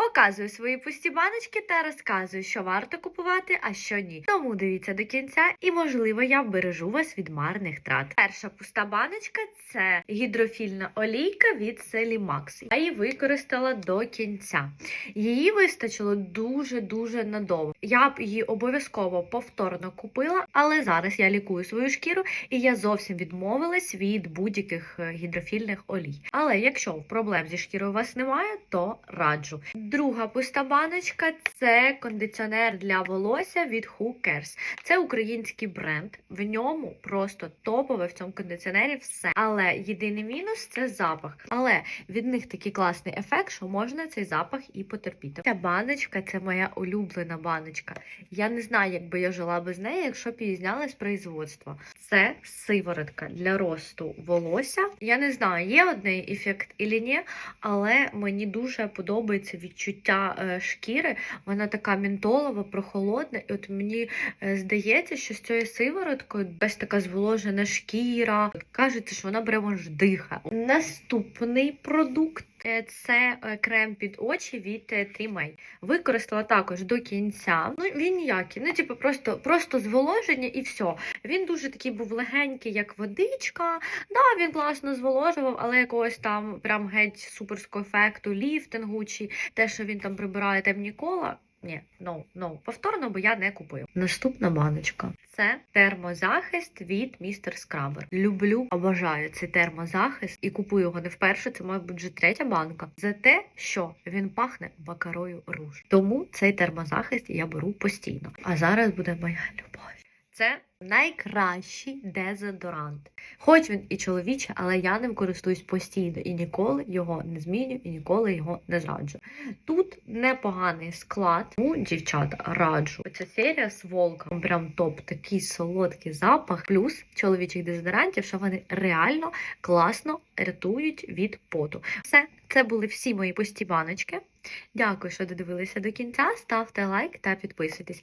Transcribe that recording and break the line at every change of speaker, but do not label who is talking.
Показую свої пусті баночки та розказую, що варто купувати, а що ні. Тому дивіться до кінця, і можливо я вбережу вас від марних трат. Перша пуста баночка це гідрофільна олійка від Селі Макс. Я її використала до кінця. Її вистачило дуже-дуже надовго. Я б її обов'язково повторно купила, але зараз я лікую свою шкіру і я зовсім відмовилась від будь-яких е, гідрофільних олій. Але якщо проблем зі шкірою у вас немає, то раджу. Друга пуста баночка це кондиціонер для волосся від Who Cares. Це український бренд. В ньому просто топове в цьому кондиціонері все. Але єдиний мінус це запах. Але від них такий класний ефект, що можна цей запах і потерпіти. Ця баночка це моя улюблена баночка. Я не знаю, як би я жила без неї, якщо б производства. Це сиворотка для росту волосся. Я не знаю, є одний ефект і ні, але мені дуже подобається відчуття е, шкіри. Вона така мінтолова, прохолодна, і от мені е, здається, що з цією сивороткою десь така зволожена шкіра. Кажеться, що вона прямо ж. Наступний продукт. Е, Це е, крем під очі від е, Trimay. Використала також до кінця. Ну він ніякий. Ну, типу, просто, просто зволоження і все. Він дуже такий був легенький, як водичка. Да, він класно зволожував, але якогось там прям геть суперського ефекту, ліфтингу чи те, що він там прибирає темні кола. Ні, no, no. повторно, бо я не купую. Наступна баночка це термозахист від Містер Скрабер. Люблю, обожаю цей термозахист і купую його не вперше. Це має бути вже третя банка. За те, що він пахне бакарою руж. Тому цей термозахист я беру постійно. А зараз буде моя любов. Це найкращий дезодорант. Хоч він і чоловічий, але я ним користуюсь постійно і ніколи його не зміню, і ніколи його не зраджу. Тут непоганий склад, тому дівчата раджу. Ця серія з волком прям топ, такий солодкий запах, плюс чоловічих дезодорантів, що вони реально класно рятують від поту. Все, це були всі мої пусті баночки. Дякую, що додивилися до кінця. Ставте лайк та підписуйтесь.